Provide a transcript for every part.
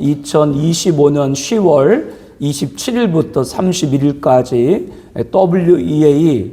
있죠. 2025년 10월 27일부터 31일까지 WEA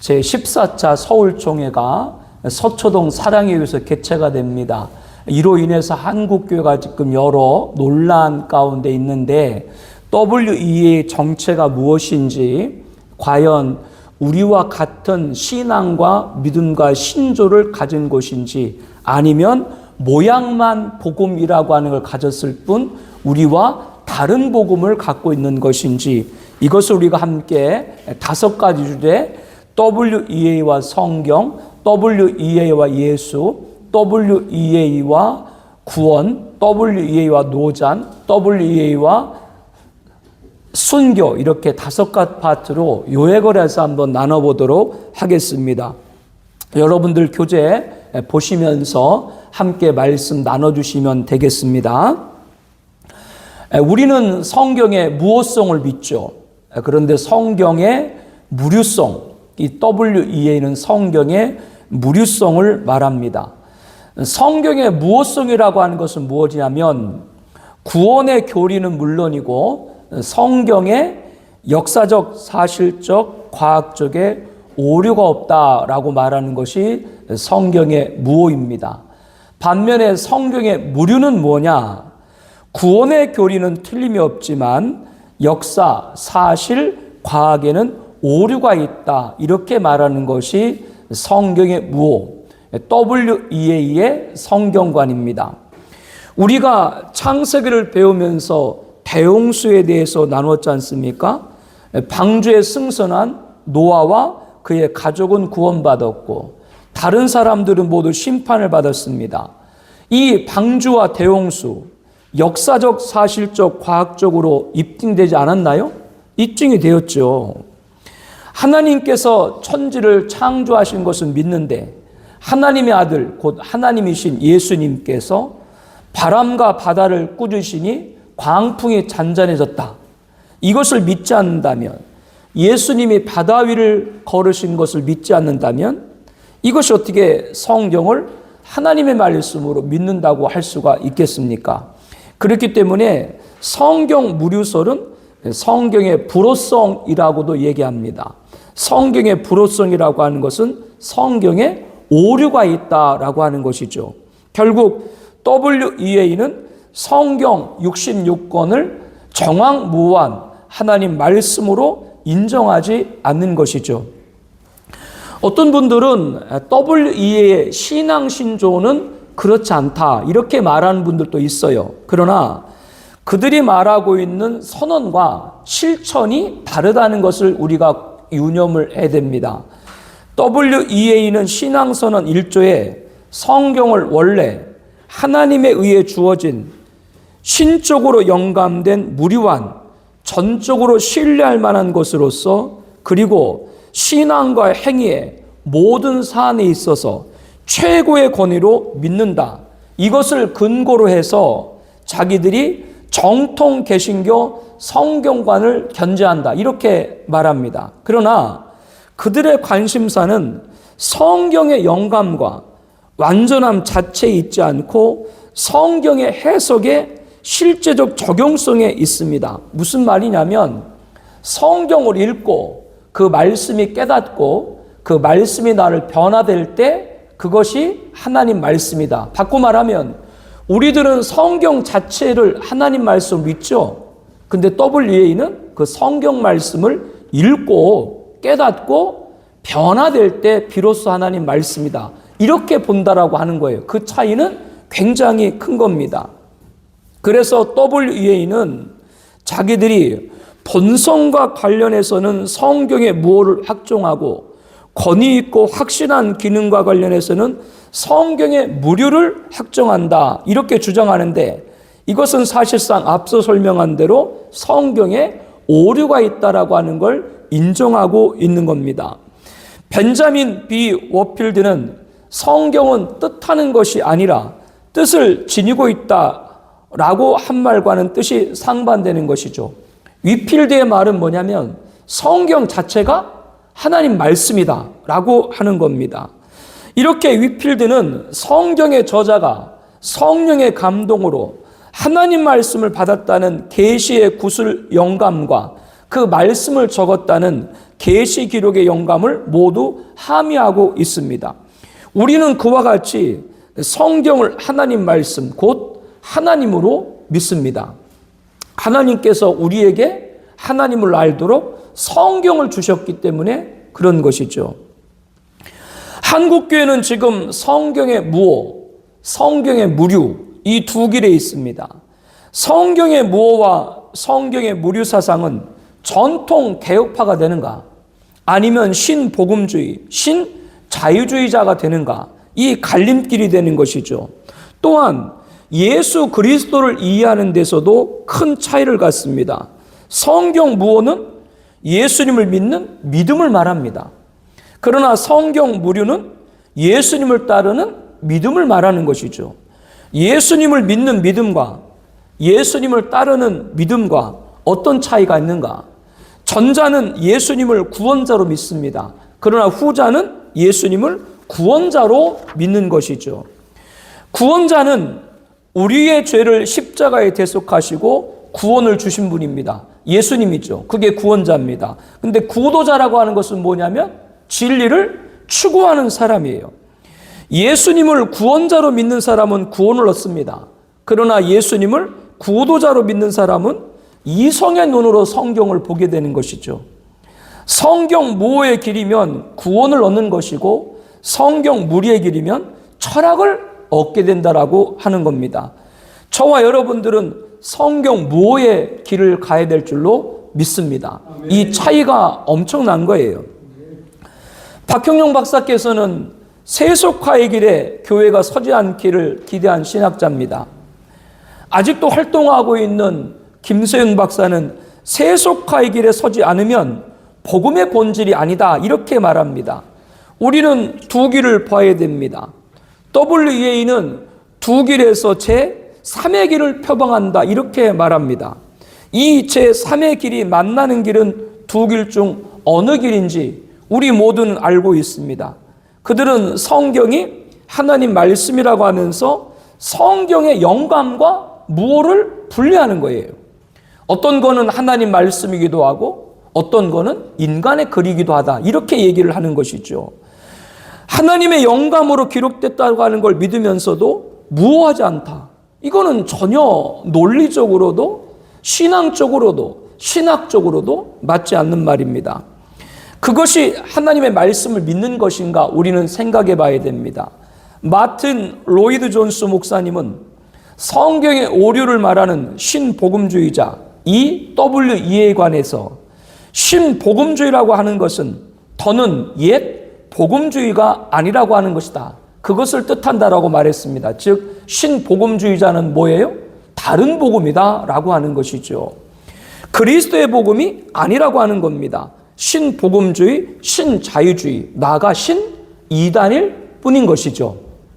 제14차 서울총회가 서초동 사랑에 의해서 개최가 됩니다. 이로 인해서 한국교회가 지금 여러 논란 가운데 있는데 WEA 정체가 무엇인지 과연 우리와 같은 신앙과 믿음과 신조를 가진 곳인지 아니면 모양만 복음이라고 하는 걸 가졌을 뿐 우리와 다른 복음을 갖고 있는 것인지 이것을 우리가 함께 다섯 가지 주제 WEA와 성경, WEA와 예수, WEA와 구원, WEA와 노잔, WEA와 순교 이렇게 다섯 가지 파트로 요약을 해서 한번 나눠보도록 하겠습니다. 여러분들 교재 보시면서 함께 말씀 나눠주시면 되겠습니다. 우리는 성경의 무호성을 믿죠. 그런데 성경의 무류성, 이 WEA는 성경의 무류성을 말합니다. 성경의 무호성이라고 하는 것은 무엇이냐면 구원의 교리는 물론이고 성경의 역사적, 사실적, 과학적의 오류가 없다라고 말하는 것이 성경의 무호입니다. 반면에 성경의 무류는 뭐냐? 구원의 교리는 틀림이 없지만 역사, 사실, 과학에는 오류가 있다. 이렇게 말하는 것이 성경의 무호, WEA의 성경관입니다. 우리가 창세기를 배우면서 대홍수에 대해서 나누었지 않습니까? 방주에 승선한 노아와 그의 가족은 구원받았고 다른 사람들은 모두 심판을 받았습니다. 이 방주와 대홍수 역사적, 사실적, 과학적으로 입증되지 않았나요? 입증이 되었죠. 하나님께서 천지를 창조하신 것은 믿는데 하나님의 아들 곧 하나님이신 예수님께서 바람과 바다를 꾸짖으시니 광풍이 잔잔해졌다. 이것을 믿지 않는다면 예수님이 바다 위를 걸으신 것을 믿지 않는다면 이것이 어떻게 성경을 하나님의 말씀으로 믿는다고 할 수가 있겠습니까? 그렇기 때문에 성경 무류설은 성경의 불호성이라고도 얘기합니다. 성경의 불호성이라고 하는 것은 성경에 오류가 있다라고 하는 것이죠. 결국 WEA는 성경 66권을 정황무한 하나님 말씀으로 인정하지 않는 것이죠. 어떤 분들은 WEA의 신앙 신조는 그렇지 않다. 이렇게 말하는 분들도 있어요. 그러나 그들이 말하고 있는 선언과 실천이 다르다는 것을 우리가 유념을 해야 됩니다. WEA는 신앙선언 1조에 성경을 원래 하나님에 의해 주어진 신적으로 영감된 무료한 전적으로 신뢰할 만한 것으로서 그리고 신앙과 행위의 모든 사안에 있어서 최고의 권위로 믿는다. 이것을 근거로 해서 자기들이 정통 개신교 성경관을 견제한다. 이렇게 말합니다. 그러나 그들의 관심사는 성경의 영감과 완전함 자체에 있지 않고 성경의 해석에 실제적 적용성에 있습니다. 무슨 말이냐면 성경을 읽고 그 말씀이 깨닫고 그 말씀이 나를 변화될 때 그것이 하나님 말씀이다. 바꿔 말하면 우리들은 성경 자체를 하나님 말씀 믿죠. 근데 WEA는 그 성경 말씀을 읽고 깨닫고 변화될 때 비로소 하나님 말씀이다. 이렇게 본다라고 하는 거예요. 그 차이는 굉장히 큰 겁니다. 그래서 WEA는 자기들이 본성과 관련해서는 성경의 무엇을 확종하고 권위 있고 확실한 기능과 관련해서는 성경의 무료를 확정한다. 이렇게 주장하는데 이것은 사실상 앞서 설명한 대로 성경에 오류가 있다라고 하는 걸 인정하고 있는 겁니다. 벤자민 비 워필드는 성경은 뜻하는 것이 아니라 뜻을 지니고 있다라고 한 말과는 뜻이 상반되는 것이죠. 위필드의 말은 뭐냐면 성경 자체가 하나님 말씀이다 라고 하는 겁니다. 이렇게 위필드는 성경의 저자가 성령의 감동으로 하나님 말씀을 받았다는 계시의 구슬 영감과 그 말씀을 적었다는 계시 기록의 영감을 모두 함의하고 있습니다. 우리는 그와 같이 성경을 하나님 말씀 곧 하나님으로 믿습니다. 하나님께서 우리에게 하나님을 알도록 성경을 주셨기 때문에 그런 것이죠. 한국교회는 지금 성경의 무호, 성경의 무류 이 두 길에 있습니다. 성경의 무호와 성경의 무류 사상은 전통 개혁파가 되는가? 아니면 신복음주의, 신자유주의자가 되는가? 이 갈림길이 되는 것이죠. 또한 예수 그리스도를 이해하는 데서도 큰 차이를 갖습니다. 성경 무호는 예수님을 믿는 믿음을 말합니다. 그러나 성경 무류는 예수님을 따르는 믿음을 말하는 것이죠. 예수님을 믿는 믿음과 예수님을 따르는 믿음과 어떤 차이가 있는가? 전자는 예수님을 구원자로 믿습니다. 그러나 후자는 예수님을 구원자로 믿는 것이죠. 구원자는 우리의 죄를 십자가에 대속하시고 구원을 주신 분입니다. 예수님이죠. 그게 구원자입니다. 근데 구도자라고 하는 것은 뭐냐면 진리를 추구하는 사람이에요. 예수님을 구원자로 믿는 사람은 구원을 얻습니다. 그러나 예수님을 구도자로 믿는 사람은 이성의 눈으로 성경을 보게 되는 것이죠. 성경 무호의 길이면 구원을 얻는 것이고 성경 무리의 길이면 철학을 얻게 된다라고 하는 겁니다. 저와 여러분들은 성경 무호의 길을 가야 될 줄로 믿습니다. 이 차이가 엄청난 거예요. 박형용 박사께서는 세속화의 길에 교회가 서지 않기를 기대한 신학자입니다. 아직도 활동하고 있는 김세윤 박사는 세속화의 길에 서지 않으면 복음의 본질이 아니다. 이렇게 말합니다. 우리는 두 길을 봐야 됩니다. WEA는 두 길에서 제 3의 길을 표방한다. 이렇게 말합니다. 이 제 3의 길이 만나는 길은 두 길 중 어느 길인지 우리 모두는 알고 있습니다. 그들은 성경이 하나님 말씀이라고 하면서 성경의 영감과 무호를 분리하는 거예요. 어떤 거는 하나님 말씀이기도 하고 어떤 거는 인간의 글이기도 하다. 이렇게 얘기를 하는 것이죠. 하나님의 영감으로 기록됐다고 하는 걸 믿으면서도 무호하지 않다. 이거는 전혀 논리적으로도 신앙적으로도 신학적으로도 맞지 않는 말입니다. 그것이 하나님의 말씀을 믿는 것인가 우리는 생각해 봐야 됩니다. 마틴 로이드 존스 목사님은 성경의 오류를 말하는 신복음주의자 EWE에 관해서 신복음주의라고 하는 것은 더는 옛 복음주의가 아니라고 하는 것이다. 그것을 뜻한다라고 말했습니다. 즉 신복음주의자는 뭐예요? 다른 복음이다 라고 하는 것이죠. 그리스도의 복음이 아니라고 하는 겁니다. 신복음주의, 신자유주의, 나가 신 이단일 뿐인 것이죠.